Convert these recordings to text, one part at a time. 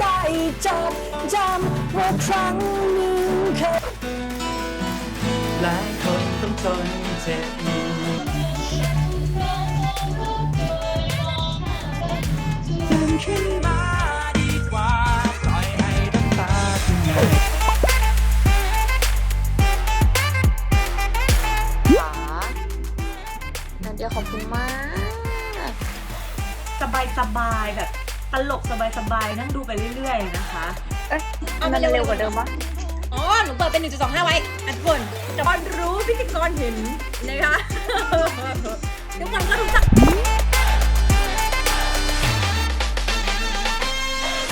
ได้จดจำว่าครั้งหนึ่งเคยหลายคนต้องทนเจ็บขึ้นมาดีกว่าปล่อยให้น้ำตาขึ้นไหลนาเดียขอบคุณมาก สบายสบายๆแบบตลกสบายสบายๆนั่งดูไปเรื่อยๆนะคะ เอ๊ะมันเร็วกว่าเดิมปะอ๋อ หนูเปิดเป็น 1.25 ไว้อันทุกคนแต่บอลรู้พิธีกรเห็นนะคะทุกคนก็รู้จัก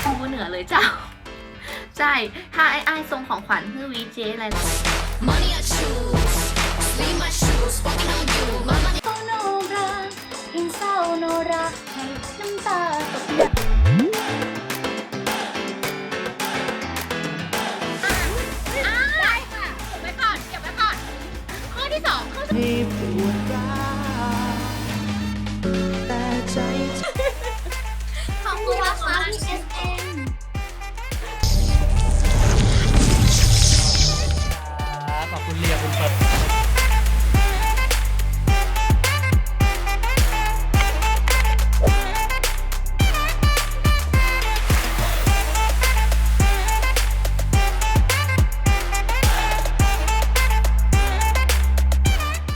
ผู้เหนือเลยเจ้า ใช่ถ้าไอ้ไอ้ทรงของขวัญคือวีเจอะไรล่ะ ที่ส